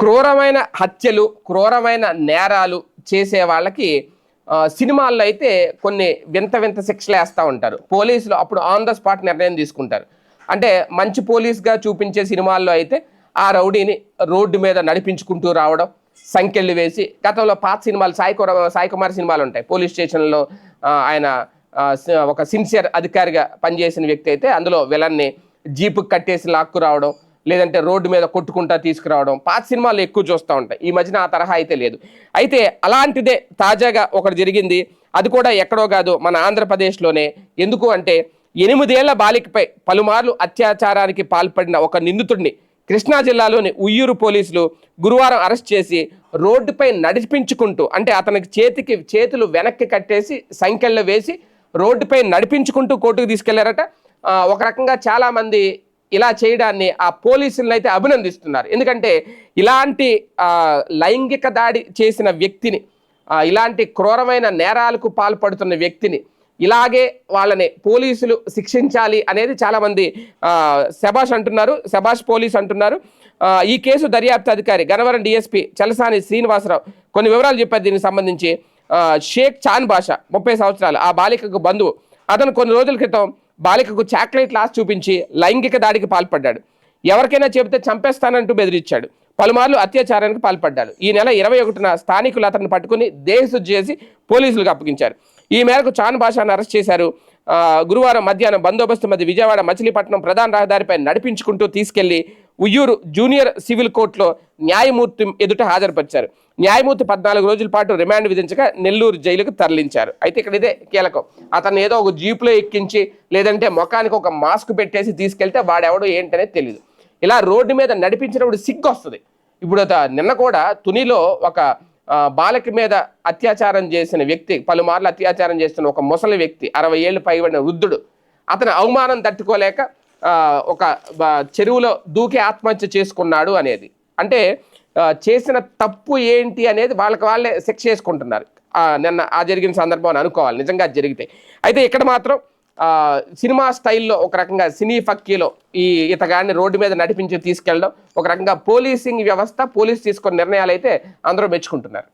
క్రూరమైన హత్యలు క్రూరమైన నేరాలు చేసే వాళ్ళకి సినిమాల్లో అయితే కొన్ని వింత వింత శిక్షలు వేస్తూ ఉంటారు. పోలీసులు అప్పుడు ఆన్ ద స్పాట్ నిర్ణయం తీసుకుంటారు. అంటే మంచి పోలీస్గా చూపించే సినిమాల్లో అయితే ఆ రౌడీని రోడ్డు మీద నడిపించుకుంటూ రావడం సంఖ్యలు వేసి గతంలో పాత సినిమాలు సాయి కుర- సాయి కుమార్ సినిమాలు ఉంటాయి. పోలీస్ స్టేషన్లో ఆయన ఒక సిన్సియర్ అధికారిగా పనిచేసిన వ్యక్తి అయితే అందులో విలన్ని జీపు కట్టేసి లాక్కు రావడం లేదంటే రోడ్డు మీద కొట్టుకుంటా తీసుకురావడం. పాత సినిమాలు ఎక్కువ చూస్తూ ఉంటాయి ఈ మధ్యన ఆ తరహా అయితే లేదు. అయితే అలాంటిదే తాజాగా ఒకటి జరిగింది. అది కూడా ఎక్కడో కాదు మన ఆంధ్రప్రదేశ్లోనే. ఎందుకు అంటే ఎనిమిదేళ్ళ బాలికపై పలుమార్లు అత్యాచారానికి పాల్పడిన ఒక నిందితుడిని కృష్ణా జిల్లాలోని ఉయ్యూరు పోలీసులు గురువారం అరెస్ట్ చేసి రోడ్డుపై నడిపించుకుంటూ అంటే అతనికి చేతికి చేతులు వెనక్కి కట్టేసి సంఖ్యల్లో వేసి రోడ్డుపై నడిపించుకుంటూ కోర్టుకు తీసుకెళ్ళారట. ఒక రకంగా చాలామంది ఇలా చేయడాన్ని ఆ పోలీసులను అయితే అభినందిస్తున్నారు. ఎందుకంటే ఇలాంటి లైంగిక దాడి చేసిన వ్యక్తిని ఇలాంటి క్రూరమైన నేరాలకు పాల్పడుతున్న వ్యక్తిని ఇలాగే వాళ్ళని పోలీసులు శిక్షించాలి అనేది చాలామంది శభాష్ శబాష్ అంటున్నారు శబాష్ పోలీస్ అంటున్నారు. ఈ కేసు దర్యాప్తు అధికారి గనవరం డిఎస్పి చలసాని శ్రీనివాసరావు కొన్ని వివరాలు చెప్పారు దీనికి సంబంధించి. షేక్ చాన్ బాషా ముప్పై సంవత్సరాలు ఆ బాలికకు బంధువు. అతను కొన్ని రోజుల క్రితం బాలికకు చాక్లెట్ లాస్ చూపించి లైంగిక దాడికి పాల్పడ్డాడు. ఎవరికైనా చెబితే చంపేస్తానంటూ బెదిరించాడు. పలుమార్లు అత్యాచారానికి పాల్పడ్డాడు. ఈ నెల ఇరవై ఒకటిన స్థానికులు అతన్ని పట్టుకుని దేహశుద్ధి చేసి పోలీసులకు అప్పగించారు. ఈ మేరకు చాన్ బాషాను అరెస్ట్ చేశారు. గురువారం మధ్యాహ్నం బందోబస్తు మధ్య విజయవాడ మచిలీపట్నం ప్రధాన రహదారిపై నడిపించుకుంటూ తీసుకెళ్ళి ఉయ్యూరు జూనియర్ సివిల్ కోర్టులో న్యాయమూర్తి ఎదుట హాజరుపరిచారు. న్యాయమూర్తి పద్నాలుగు రోజుల పాటు రిమాండ్ విధించగా నెల్లూరు జైలుకు తరలించారు. అయితే ఇక్కడ ఇదే కీలకం. అతను ఏదో ఒక జీపులో ఎక్కించి లేదంటే ముఖానికి ఒక మాస్క్ పెట్టేసి తీసుకెళ్తే వాడెవడో ఏంటనేది తెలియదు ఇలా రోడ్డు మీద నడిపించినప్పుడు సిగ్గు వస్తుంది. ఇప్పుడు నిన్న కూడా తునిలో ఒక బాలక మీద అత్యాచారం చేసిన వ్యక్తి పలుమార్లు అత్యాచారం చేస్తున్న ఒక ముసలి వ్యక్తి అరవై ఏళ్ళు పైబడిన వృద్ధుడు అతను అవమానం తట్టుకోలేక ఒక చెరువులో దూకి ఆత్మహత్య చేసుకున్నాడు అనేది. అంటే చేసిన తప్పు ఏంటి అనేది వాళ్ళకి వాళ్ళే శిక్ష చేసుకుంటున్నారు. నిన్న ఆ జరిగిన సందర్భం అని అనుకోవాలి. నిజంగా అది జరిగితే. అయితే ఇక్కడ మాత్రం సినిమా స్టైల్లో ఒక రకంగా సినీ ఫక్కీలో ఈ ఇతగాడిని రోడ్డు మీద నడిపించి తీసుకెళ్ళడం ఒక రకంగా పోలీసింగ్ వ్యవస్థ పోలీస్ తీసుకున్న నిర్ణయాలు అయితే అందరూ మెచ్చుకుంటున్నారు.